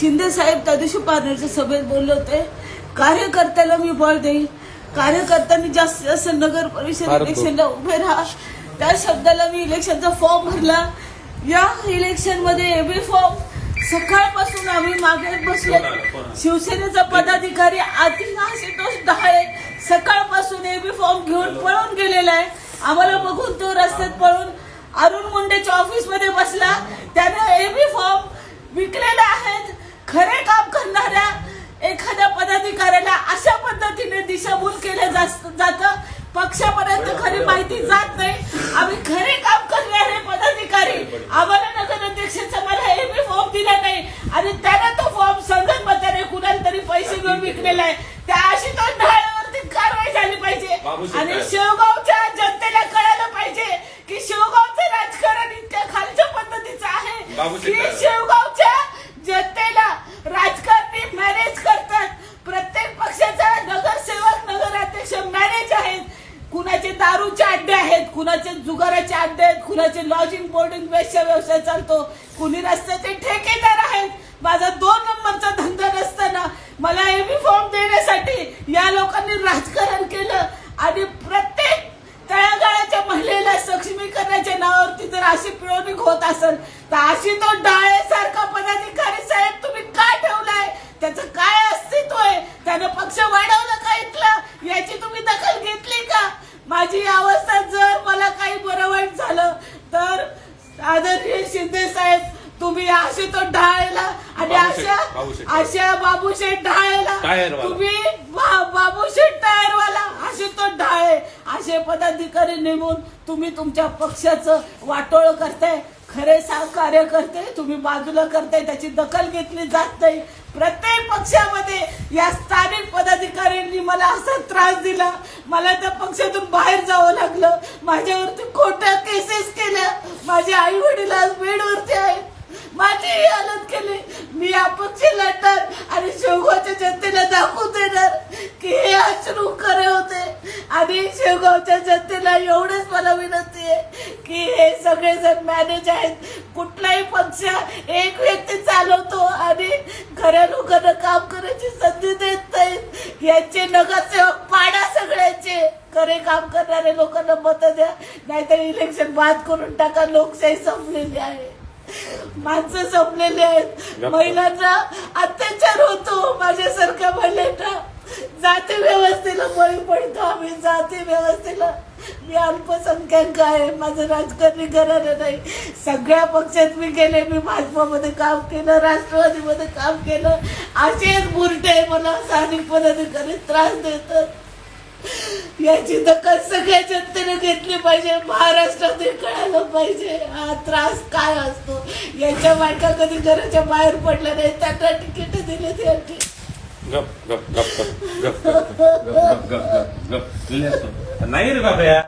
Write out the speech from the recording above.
शिंदे साहेब त्या दिवशी पारनेरच्या सभेत बोलले होते कार्यकर्त्याला मी बळ देईल कार्यकर्त्यांनी जास्तीत जास्त नगर परिषद इलेक्शनला उभे राहा. त्या शब्दाला मी इलेक्शनचा फॉर्म भरला. या इलेक्शनमध्ये एबी फॉर्म. सकाळपासून आम्ही मागे बसलो. शिवसेनेचा पदाधिकारी आतिना आशुतोष डहाळे सकाळपासून एबी फॉर्म घेऊन पळून गेलेला आहे. आम्हाला बघून तो रस्त्यात पळून अरुण मुंडेच्या ऑफिसमध्ये बसला. त्याने एबी फॉर्म विकलेले आहेत. खरे काम करणाऱ्या एखाद्या पदाधिकाऱ्याला अशा पद्धतीने दिशाभूल केलं जात पक्षापर्यंत खरी माहिती जात नाही. आम्ही खरे काम करणारे पदाधिकारी. आम्हाला नगराध्यक्षाचा मला एबी फॉर्म दिला नाही. आणि त्याने तो फॉर्म संगत मताने कुणाला तरी पैसे घेऊन विकलेला आहे. त्या आशुतोष ढाळ्यावरती कारवाई झाली पाहिजे. आणि? शेवगावच्या जनतेला कळायला पाहिजे की शेवगावचं राजकारण इतक्या खालच्या पद्धतीचं आहे की काय? शेवगावच्या जनतेला राजकारणी मॅनेज करतात प्रत्येक पक्षाचा नगरसेवक नगराध्यक्ष मॅनेज आहेत कुणाचे दारूचे अड्डे आहेत कुणाचे जुगाराचे अड्डे आहेत कुणाचे लॉजिंग बोर्डिंग वेश्या व्यवसाय चालतो. कुणी रस्त्याचे ठेकेदार आहेत. माझा दोन नंबरचा धंदा नसताना मला एबी फॉर्म देण्यासाठी या लोकांनी राजकारण केलं. आणि प्रत्येक तळागाळाच्या महिलेला सक्षमीकरणाच्या नावावरती जर अशी पिळवणूक होत असेल तर अशी तो डाळे सारखा पदाधिकारी साहेब तुम्ही का ठेवलाय त्याचं काय अस्तित्व आहे त्यानं पक्ष वाढवलं का इथलं याची तुम्ही दखल घेतली का माझी अवस्था जर मला काही बरं वाईट झालं तर आदरणीय शिंदे साहेब तुम्ही अशी तो ढाळेला आणि अशा. अशा बाबूशेठ ढाळेला. तुम्ही बाबूशेठ टायरवाला. असे तो ढाळे. असे पदाधिकारी नेमून तुम्ही तुमच्या पक्षाचं वाटोळ करताय. खरे सहकार्य करते तुम्ही बाजूला करताय. त्याची दखल घेतली जात नाही. प्रत्येक पक्षामध्ये या स्थानिक पदाधिकाऱ्यांनी मला असा त्रास दिला. मला त्या पक्षातून बाहेर जावं लागलं. माझ्यावरती खोट्या केसेस केल्या. माझे आई वडील आज बेडवरती आहेत. माझीही हालत केली. मी अपक्ष लढणार आणि शेवगावच्या जनतेला दाखवून देणार की हे अश्रू खरे होते. आणि शेवगावच्या जनते एवढंच मला विनंती आहे की हे सगळेजण मॅनेज आहेत. कुठलाही पक्ष एक व्यक्ती चालवतो आणि खऱ्या लोकांना काम करायची संधी देत नाहीत. यांचे नगरसेवक पाडा सगळ्यांचे. खरे काम करणारे लोकांना मत द्या नाहीतर इलेक्शन बाद करून टाका. लोकशाही संपलेली आहे. माणसं संपलेली आहेत. महिलांना अत्याचार होतो. माझ्यासारख्या महिलांना जाती व्यवस्थेला बळी पडतो आम्ही जाती व्यवस्थेला. मी अल्पसंख्याक आहे माझं राजकारणी घराणं नाही. सगळ्या पक्षात मी गेले मी भाजपामध्ये काम केलं राष्ट्रवादीमध्ये काम केलं. असेच बुरटे मला स्थानिक पदाधिकारी त्रास देतात. याची दखल सगळ्या जनतेने घेतली पाहिजे महाराष्ट्रात कळायला पाहिजे. हा त्रास काय असतो? याच्या बायका कधी घराच्या बाहेर पडल्या नाही त्यांना तिकीट दिले त्यांची गप गप गप गप गप गप गप गप गप गप नाही रे बाबा